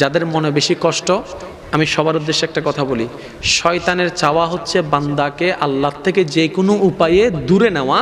যাদের মনে বেশি কষ্ট, আমি সবার উদ্দেশ্যে একটা কথা বলি। শয়তানের চাওয়া হচ্ছে বান্দাকে আল্লাহ থেকে যে কোনো উপায়ে দূরে নেওয়া,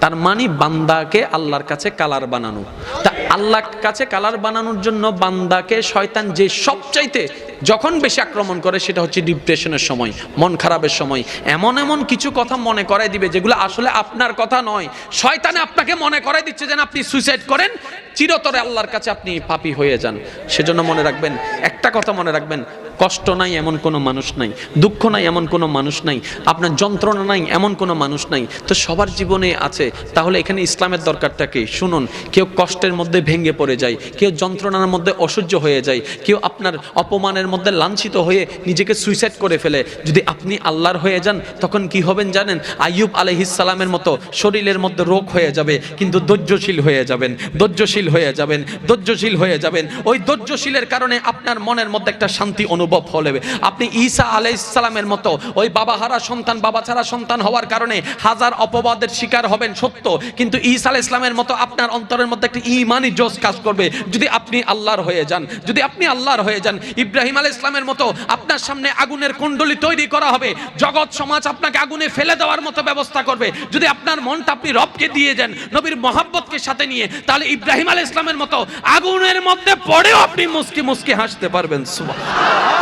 তার মানে বান্দাকে আল্লাহর কাছে কালার বানানো। তা আল্লাহর কাছে কালার বানানোর জন্য বান্দাকে শয়তান যে সবচাইতে যখন বেশি আক্রমণ করে সেটা হচ্ছে ডিপ্রেশনের সময়, মন খারাপের সময়। এমন এমন কিছু কথা মনে করাই দিবে যেগুলো আসলে আপনার কথা নয়। শয়তানে আপনাকে মনে করাই দিচ্ছে যেন আপনি সুইসাইড করেন, চিরতরে আল্লাহর কাছে আপনি পাপি হয়ে যান। সেজন্য মনে রাখবেন, একটা কথা মনে রাখবেন কষ্ট নাই এমন কোনো মানুষ নাই, দুঃখ নাই এমন কোনো মানুষ নাই, আপনার যন্ত্রণা নাই এমন কোনো মানুষ নাই, তো সবার জীবনে আছে, তাহলে এখানে ইসলামের দরকারটা কি? শুনুন, কেউ কষ্টের মধ্যে ভেঙে পড়ে যায়, কেউ যন্ত্রণার মধ্যে অসহ্য হয়ে যায়, কেউ আপনার অপমানের মধ্যে লাঞ্ছিত হয়ে নিজেকে সুইসাইড করে ফেলে, যদি আপনি আল্লাহর হয়ে যান, তখন কি হবেন জানেন? আইয়ুব আলহিসালামের মতো শরীরের মধ্যে রোগ হয়ে যাবে, কিন্তু ধৈর্যশীল হয়ে যাবেন, ধৈর্যশীল হয়ে যাবেন, ধৈর্যশীল হয়ে যাবেন, ওই ধৈর্যশীলের কারণে আপনার মনের মধ্যে একটা শান্তি অনুভব হলে। আপনি ঈসা আলাইসালামের মতো ওই বাবা হারা সন্তান, বাবা ছাড়া সন্তান হওয়ার কারণে হাজার অপবাদের শিকার হবেন সত্য, কিন্তু ঈসা আলাহ ইসলামের মতো আপনার অন্তরের মধ্যে একটা ইমানি জোশ কাজ করবে যদি আপনি আল্লাহর হয়ে যান। যদি আপনি আল্লাহর হয়ে যান, ইব্রাহিম আলাহ ইসলামের মতো আপনার সামনে আগুনের কুণ্ডলি তৈরি করা হবে, জগৎ, সমাজ আপনাকে আগুনে ফেলে দেওয়ার মতো ব্যবস্থা করবে। যদি আপনার মনটা আপনি রবকে দিয়ে যান নবীর মহাব্বতকে সাথে নিয়ে, তাহলে ইব্রাহিম আলাহ ইসলামের মতো আগুনের মধ্যে পড়েও আপনি মুসকি মুসকি হাসতে পারবেন। সুবহান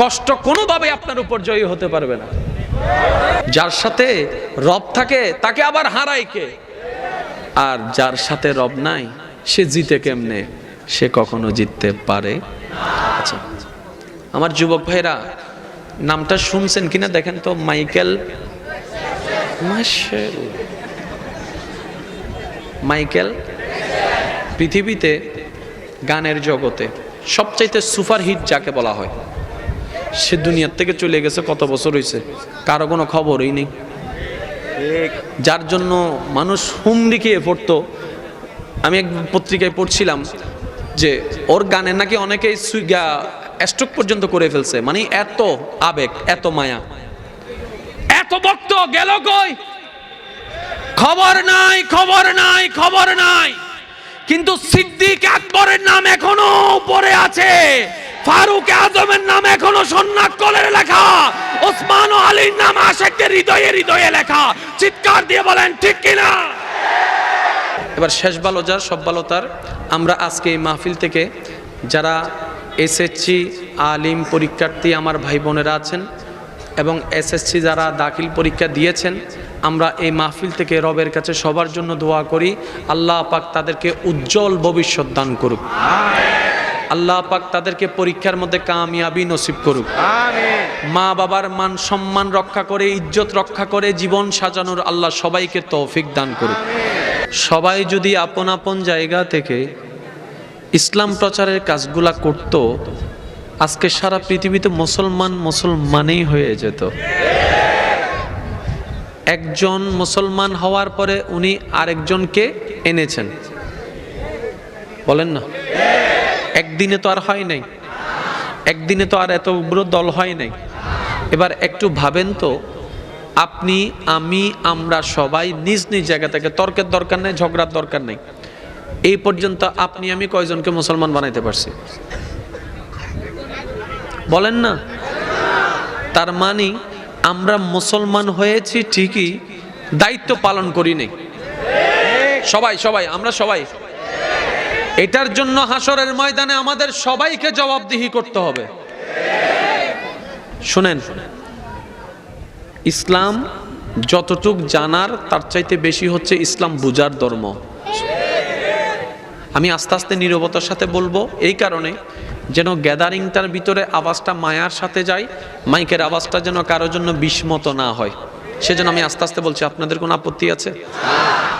কষ্ট কোনোভাবে আপনার উপর জয়ী হতে পারবে না। যার সাথে রব থাকে, তাকে আবার হারায় কে? আর যার সাথে রব নাই, সে জিতে কেমনে? সে কখনো জিততে পারে? আচ্ছা আমার যুবক ভাইরা, নামটা শুনছেন কিনা দেখেন তো, মাইকেল মাইকেল, পৃথিবীতে গানের জগতে। সবচাইতে সুপার হিট যাকে বলা হয়। সে দুনিয়ার থেকে চলে গেছে কত বছর হয়েছে কারও কোনো খবরই নেই। যার জন্য মানুষ হুমড়ি খেয়ে পড়তো। আমি এক পত্রিকায় পড়ছিলাম যে ওর গানে নাকি অনেকেই স্ট্রোক পর্যন্ত করে ফেলছে। মানে এত আবেগ এত মায়া। এত ভক্ত গেল কই? খবর নাই খবর নাই খবর নাই। কিন্তু সিদ্দিক আকবরের নাম এখনও উপরে আছে। ফারুক আজমের নাম এখনও সন্ন্যাকলের লেখা। ওসমান আলীর নাম আশেকদের হৃদয়ে হৃদয়ে লেখা। চিৎকার দিয়ে বলেন, ঠিক কিনা? এবার শেষ ভালো যার, সব ভালো তার। আমরা আজকে এই মাহফিল থেকে যারা এসএসসি আলিম পরীক্ষার্থী আমার ভাই বোনেরা আছেন এবং এসএসসি যারা দাখিল পরীক্ষা দিয়েছেন, আমরা এই মাহফিল থেকে রবের কাছে সবার জন্য দোয়া করি। আল্লাহ পাক তাদেরকে উজ্জ্বল ভবিষ্যৎ দান করুক। আল্লাহ পাক তাদেরকে পরীক্ষার মধ্যে কামিয়াবি নসিব করুক। মা বাবার মান সম্মান রক্ষা করে ইজ্জত রক্ষা করে জীবন সাজানোর আল্লাহ সবাইকে তৌফিক দান করুক। সবাই যদি আপন আপন জায়গা থেকে ইসলাম প্রচারের কাজগুলা করত আজকে সারা পৃথিবীতে মুসলমান মুসলমানেই হয়ে যেত। একজন মুসলমান হওয়ার পরে উনি আরেকজনকে এনেছেন। বলেন না? একদিনে তো আর হয় নাই। একদিনে তো আর এত উগ্র দল হয় নাই। এবার একটু ভাবেন তো, আপনি, আমি, আমরা সবাই নিজ নিজ জায়গা থেকে তর্কের দরকার নেই, ঝগড়ার দরকার নেই। এই পর্যন্ত আপনি, আমি কয়জনকে মুসলমান বানাইতে পারছি? বলেন না। তার মানে আমরা মুসলমান হয়েছি ঠিকই, দায়িত্ব পালন করি নেই। সবাই সবাই, আমরা সবাই। এটার জন্য হাসরের ময়দানে আমাদের সবাইকে জবাবদিহি করতে হবে। শুনেন, ইসলাম যতটুক জানার, তার চাইতে বেশি হচ্ছে ইসলাম বুজার ধর্ম। আমি আস্তে আস্তে নীরবতার সাথে বলব, এই কারণে যেন গ্যাদারিংটার ভিতরে আওয়াজটা মায়ার সাথে যায়, মাইকের আওয়াজটা যেন কারোর জন্য বিস্মত না হয়। সেজন্য আমি আস্তে আস্তে বলছি, আপনাদের কোনো আপত্তি আছে?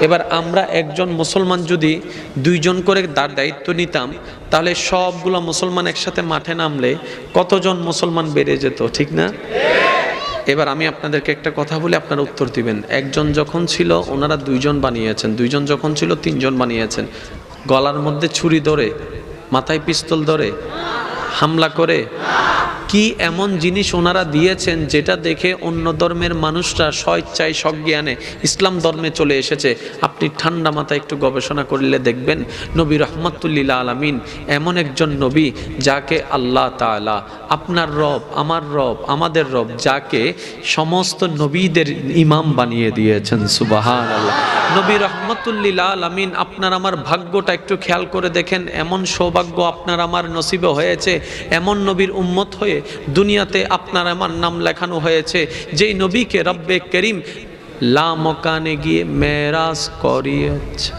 এবার আমরা একজন মুসলমান যদি দুইজন করে তার দায়িত্ব নিতাম, তাহলে সবগুলো মুসলমান একসাথে মাঠে নামলে কতজন মুসলমান বেড়ে যেত, ঠিক না? এবার আমি আপনাদেরকে একটা কথা বলে, আপনারা উত্তর দিবেন। একজন যখন ছিল, ওনারা দুইজন বানিয়েছেন। দুইজন যখন ছিল, তিনজন বানিয়েছেন। গলার মধ্যে ছুরি ধরে, মাথায় পিস্তল ধরে হামলা করে? কি এমন জিনিস ওনারা দিয়েছেন যেটা দেখে অন্য ধর্মের মানুষরা স্বেচ্ছায় সজ্ঞানে ইসলাম ধর্মে চলে এসেছে? আপনি ঠান্ডা মাথায় একটু গবেষণা করলে দেখবেন নবী রহমতুল্লিল্লা আলমিন এমন একজন নবী যাকে আল্লাহ তাআলা, আপনার রব, আমার রব, আমাদের রব যাকে সমস্ত নবীদের ইমাম বানিয়ে দিয়েছেন। সুবাহান আল্লাহ নবী রহমতুল্লিল্লা আলমিন, আপনার আমার ভাগ্যটা একটু খেয়াল করে দেখেন, এমন সৌভাগ্য আপনার আমার নসিবে হয়েছে এমন নবীর উম্মত হয়ে দুনিয়াতে আপনার আমার নাম লেখানো হয়েছে। যেই নবীকে রব্বে করিম লা মকানে গিয়ে মেরাজ করিয়েছে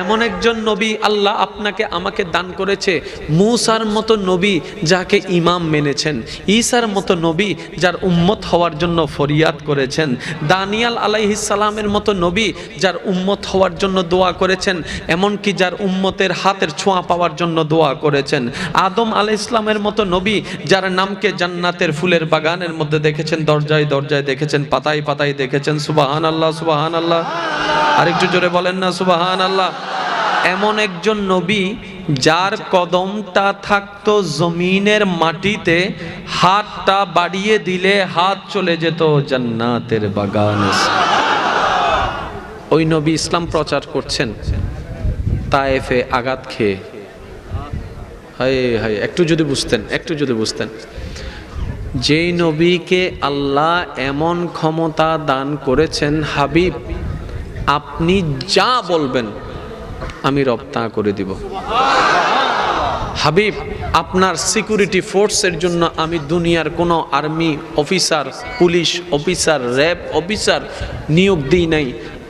এমন একজন নবী আল্লাহ আপনাকে, আমাকে দান করেছে, মুসার মতো নবী যাকে ইমাম মেনেছেন, ঈসার মতো নবী যার উম্মত হওয়ার জন্য ফরিয়াদ করেছেন, দানিয়াল আলাইহিসালামের মতো নবী যার উম্মত হওয়ার জন্য দোয়া করেছেন, এমনকি যার উম্মতের হাতের ছোঁয়া পাওয়ার জন্য দোয়া করেছেন। আদম আলাই ইসলামের মতো নবী যার নামকে জান্নাতের ফুলের বাগানের মধ্যে দেখেছেন, দরজায় দরজায় দেখেছেন, পাতায় পাতায় দেখেছেন সুবাহান আল্লাহ সুবাহান আল্লাহ আরেকটু জোরে বলেন না সুবাহান আল্লাহ এমন একজন নবী যার কদমটা থাকতো জমিনের মাটিতে, হাতটা বাড়িয়ে দিলে হাত চলে যেত জান্নাতের বাগানে। ওই নবী ইসলাম প্রচার করছেন, তায়েফে আঘাত খেয়ে। হায় হায়, একটু যদি বুঝতেন, একটু যদি বুঝতেন। যেই নবীকে আল্লাহ এমন ক্ষমতা দান করেছেন, হাবিব, আপনি যা বলবেন আমি রপ্তা করে দিব। হাবিব, আপনার সিকিউরিটি ফোর্সের জন্য আমি দুনিয়ার কোনো army officer police officer RAB officer নিয়োগ দিই নাই।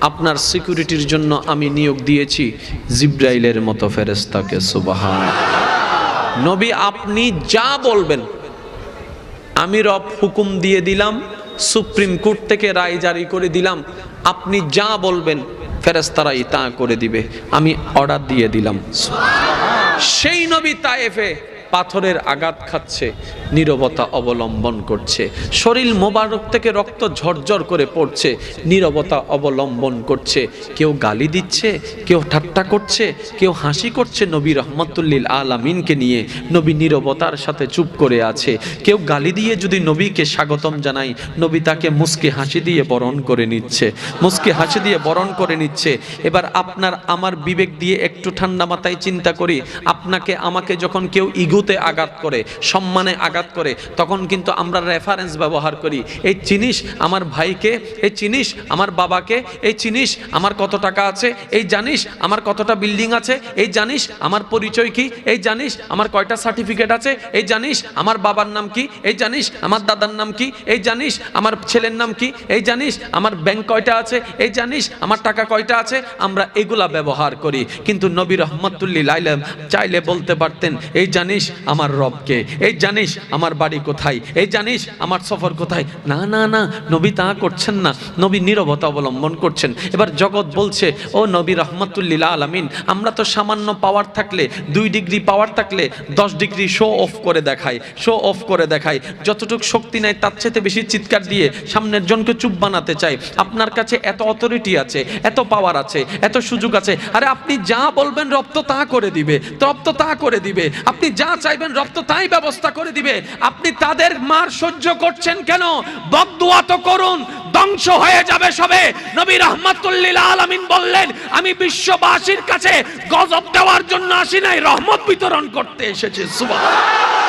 আপনার সিকিউরিটির জন্য আমি নিয়োগ দিয়েছি জিব্রাইলের মতো ফেরেস্তাকে সুবাহান নবী, আপনি যা বলবেন, আমি রব হুকুম দিয়ে দিলাম, সুপ্রিম কোর্ট থেকে রায় জারি করে দিলাম। আপনি যা বলবেন ফেরেস্তারাই তা করে দিবে। আমি অর্ডার দিয়ে দিলাম। সেই নবী তায়েফে পাথরের আঘাত খাচ্ছে, নীরবতা অবলম্বন করছে। শরীর মোবারক থেকে রক্ত ঝরঝর করে পড়ছে, নীরবতা অবলম্বন করছে। কেউ গালি দিচ্ছে, কেউ ঠাট্টা করছে, কেউ হাসি করছে নবী রহমতুল্লিল আলামিনকে নিয়ে। নবী নীরবতার সাথে চুপ করে আছে। কেউ গালি দিয়ে যদি নবীকে স্বাগতম জানাই নবী তাকে মুস্কি হাসি দিয়ে বরণ করে নিচ্ছে। মুস্কি হাসি দিয়ে বরণ করে নিচ্ছে। এবার আপনার আমার বিবেক দিয়ে একটু ঠান্ডা মাথায় চিন্তা করি। আপনাকে, আমাকে যখন কেউ ইগুতে আঘাত করে, সম্মানে আঘাত করে, তখন কিন্তু আমরা রেফারেন্স ব্যবহার করি, এই চিনিস আমার ভাইকে, এই চিনিস আমার বাবাকে, এই চিনিস আমার কত টাকা আছে, এই জানিস আমার কতটা বিল্ডিং আছে, এই জানিস আমার পরিচয় কি, এই জানিস আমার কয়টা সার্টিফিকেট আছে, এই জানিস আমার বাবার নাম কি, এই জানিস আমার দাদার নাম কি, এই জানিস আমার ছেলের নাম কি, এই জানিস আমার ব্যাংক কয়টা আছে, এই জানিস আমার টাকা কয়টা আছে? আমরা এগুলা ব্যবহার করি। কিন্তু নবী রহমতুল্লিল আইলাম চাইলে বলতে পারতেন, এই জানিস আমার রবকে। এই জানিস আমার বাড়ি কোথায়? এই জানিস আমার সফর কোথায়? না না না, নবী তা করছেন না। নবী নীরবতা অবলম্বন করছেন। এবার জগৎ বলছে, ও নবী রহমতুল্লিল আলমিন, আমরা তো সামান্য পাওয়ার থাকলে, দুই ডিগ্রি পাওয়ার থাকলে, দশ ডিগ্রি শো অফ করে দেখায় শো অফ করে দেখায় যতটুকু শক্তি নেয় তার চেয়ে বেশি চিৎকার দিয়ে সামনের জনকে চুপ বানাতে চাই। আপনার কাছে এত অথরিটি আছে, এত পাওয়ার আছে, এত সুযোগ আছে। আরে আপনি যা বলবেন রপ্ত তা করে দিবে রপ্ত তা করে দিবে। আপনি যা চাইবেন রব তো তাই ব্যবস্থা করে দিবে। আপনি তাদের মার সহ্য করছেন কেন? বদুয়া তো করুন, ধ্বংস হয়ে যাবে সবে। নবী রহমাতুল্লিল আলামিন বললেন, আমি বিশ্ববাসীর কাছে গজব দেওয়ার জন্য আসি নাই, রহমত বিতরণ করতে এসেছে। সুবহান